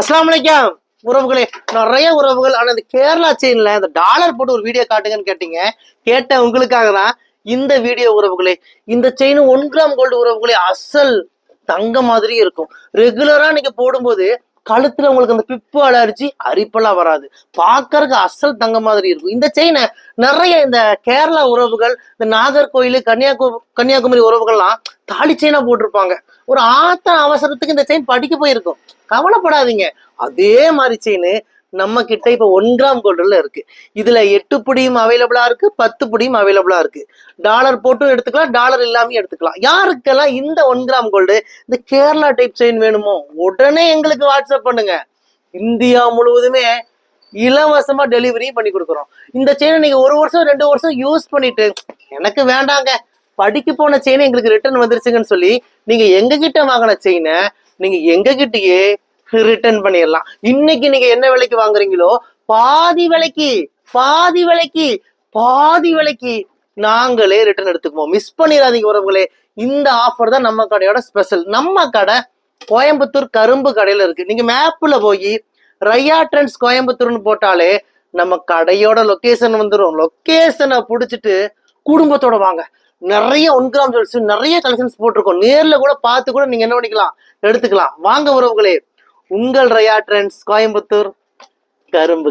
அஸ்லாம் வலைக்கம் உறவுகளே நிறைய உறவுகள் ஆனா இந்த கேரளா செயின்ல இந்த டாலர் போட்டு ஒரு வீடியோ காட்டுங்கன்னு கேட்டீங்க. கேட்ட உங்களுக்காக தான். இந்த வீடியோ உறவுகளே இந்த செயின் ஒன் கிராம் கோல்டு உறவுகளே அசல் தங்க மாதிரி இருக்கும். ரெகுலரா நீங்க போடும்போது கழுத்துல உங்களுக்கு அந்த பிப்பு அலர்ஜி அரிப்பெல்லாம் வராது. பார்க்கறதுக்கு அசல் தங்க மாதிரி இருக்கும். இந்த செயினை நிறைய இந்த கேரளா உறவுகள் இந்த நாகர்கோயில் கன்னியாகு கன்னியாகுமரி உறவுகள்லாம் தாலி செயினா போட்டிருப்பாங்க. ஒரு ஆத்த அவசரத்துக்கு இந்த செயின் படிக்க போயிருக்கும். கவலைப்படாதீங்க. அதே மாதிரி செயின் நம்ம கிட்ட இப்ப ஒன் கிராம் கோல்டுல இருக்கு. இதுல எட்டு புடியும் அவைலபிளா இருக்கு பத்து புடியும் அவைலபிளா இருக்கு. டாலர் போட்டும் எடுத்துக்கலாம் டாலர் இல்லாமையும் எடுத்துக்கலாம். யாருக்கெல்லாம் இந்த ஒன் கிராம் கோல்டு இந்த கேரளா டைப் செயின் வேணுமோ உடனே எங்களுக்கு வாட்ஸ்அப் பண்ணுங்க. இந்தியா முழுவதுமே இலவசமா டெலிவரி பண்ணி கொடுக்குறோம். இந்த செயினை நீங்க ஒரு வருஷம் ரெண்டு வருஷம் யூஸ் பண்ணிட்டு எனக்கு வேண்டாங்க. படிக்க போன செயினை எங்களுக்கு ரிட்டர்ன் வந்துருச்சுங்கன்னு சொல்லி நீங்க எங்க கிட்ட வாங்கின செயினை நீங்க எங்க கிட்டயே ரிட்டர்ன் பண்ணிடலாம். இன்னைக்கு நீங்க என்ன விலைக்கு வாங்குறீங்களோ பாதி விலைக்கு பாதி விலைக்கு பாதி விலைக்கு நாங்களே ரிட்டர்ன் எடுத்துக்குவோம். மிஸ் பண்ணிடாதீங்க உறவுகளே. இந்த ஆஃபர் தான் நம்ம கடையோட ஸ்பெஷல் நம்ம கடை கோயம்புத்தூர் கரும்பு கடையில இருக்கு. நீங்க மேப்ல போய் ரையா ட்ரெண்ட்ஸ் கோயம்புத்தூர்னு போட்டாலே நம்ம கடையோட லொக்கேஷன் வந்துடும் லொக்கேஷனை பிடிச்சிட்டு குடும்பத்தோட வாங்க. நிறைய ஒன் கிராம் ஜுவல்ஸ் நிறைய கலெக்ஷன்ஸ் போட்டிருக்கோம். நேர்ல கூட பார்த்து கூட நீங்க என்ன பண்ணிக்கலாம்? எடுத்துக்கலாம். வாங்க உறவுகளே. உங்கள் ரயா ட்ரெண்ட்ஸ் கோயம்புத்தூர் கரும்பு.